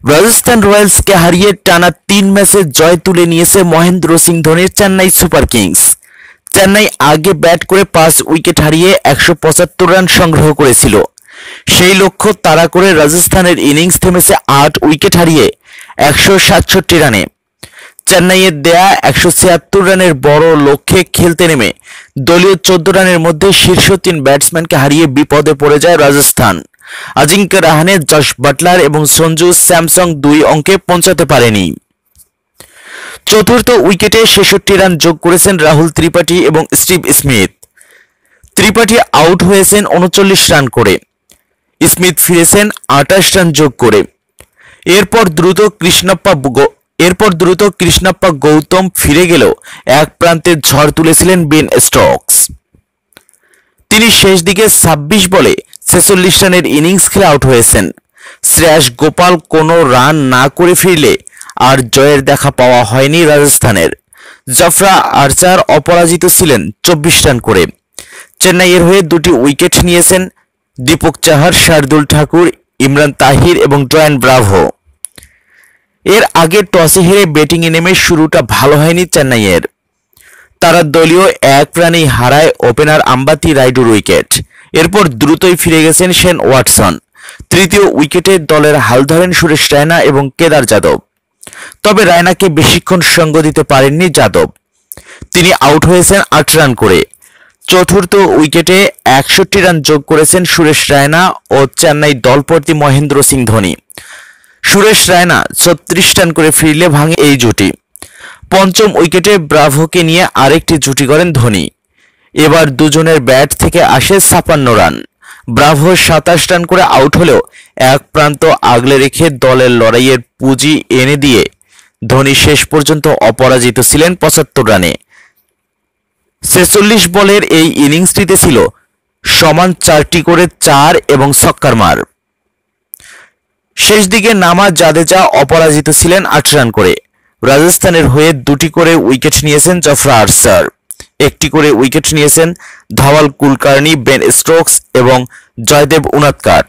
রাজস্থান রয়্যালসকে হারিয়ে টানা তিন ম্যাচে জয় তুলে নিয়েছে মহেন্দ্র সিং ধোনির চেন্নাই সুপার কিংস। চেন্নাই আগে ব্যাট করে পাঁচ উইকেট হারিয়ে একশো পঁচাত্তর রান সংগ্রহ করেছিল। সেই লক্ষ্য তাড়া করে রাজস্থানের ইনিংস থেমেছে আট উইকেট হারিয়ে একশো সাতষট্টি রানে। চেন্নাইয়ের দেয়া একশো ছিয়াত্তর রানের বড় লক্ষ্যে খেলতে নেমে দলীয় চোদ্দ রানের মধ্যে শীর্ষ তিন ব্যাটসম্যানকে হারিয়ে বিপদে পড়ে যায় রাজস্থান। আজিঙ্ক্য রাহানে জশ বাটলার এবং সঞ্জু স্যামসং দুই অঙ্কে পৌঁছাতে পারেনি। চতুর্থ উইকেটে ছেষট্টি রান যোগ করেছেন রাহুল ত্রিপাঠী এবং স্টিভ স্মিথ। ত্রিপাঠী আউট হয়েছেন উনচল্লিশ রান করে। স্মিথ ফিরেছেন আঠাশ রান যোগ করে। এরপর দ্রুত কৃষ্ণপ্পা এরপর দ্রুত কৃষ্ণপ্পা গৌতম ফিরে গেলেও এক প্রান্তে ঝড় তুলেছিলেন বেন স্টকস। তিনি শেষ দিকে ছাব্বিশ বলে ছেচল্লিশ রানের ইনিংস খেলে আউট হয়েছেন। শ্রেয়াস গোপাল কোনো রান না করে ফিরলে আর জয়ের দেখা পাওয়া হয়নি রাজস্থানের। জফরা আর্চার অপরাজিত ছিলেন চব্বিশ রান করে। চেন্নাইয়ের হয়ে দুটি উইকেট নিয়েছেন দীপক চাহার, শার্দুল ঠাকুর, ইমরান তাহির এবং ড্রয়ান ব্রাভো। এর আগে টসে হেরে ব্যাটিংয়ে নেমে শুরুটা ভালো হয়নি চেন্নাইয়ের। তারা দলীয় এক রানেই হারায় ওপেনার আম্বাতি রাইডুর উইকেট। এরপর দ্রুতই ফিরে গেছেন শেন ওয়াটসন। তৃতীয় উইকেটে দলের হাল ধরেন সুরেশ রায়না এবং কেদার যাদব। তবে রায়নাকে বেশিক্ষণ সঙ্গ দিতে পারেননি যাদব। তিনি আউট হয়েছেন আট রান করে। চতুর্থ উইকেটে একষট্টি রান যোগ করেছেন সুরেশ রায়না ও চেন্নাই দলপতি মহেন্দ্র সিং ধোনি। সুরেশ রায়না ছত্রিশ রান করে ফিরলে ভাঙে এই জুটি। পঞ্চম উইকেটে ব্রাভোকে নিয়ে আরেকটি জুটি করেন ধোনি। এবার দুজনের ব্যাট থেকে আসে ছাপান্ন রান। ব্রাভো সাতাশ রান করে আউট হলেও এক প্রান্ত আগলে রেখে দলের লড়াইয়ের পুঁজি এনে দিয়ে ধোনি শেষ পর্যন্ত অপরাজিত ছিলেন পঁচাত্তর রানে। ছেচল্লিশ বলের এই ইনিংসটিতে ছিল সমান চারটি করে চার এবং ছক্কার মার। শেষ দিকে নামা জাদেজা অপরাজিত ছিলেন আট রান করে। রাজস্থানের হয়ে দুটি করে উইকেট নিয়েছেন জফরা আর্সার। একটি করে উইকেট নিয়েছেন ধাওয়াল কুলকার্নি বেন স্টোকস এবং জয়দেব উনাদকাট।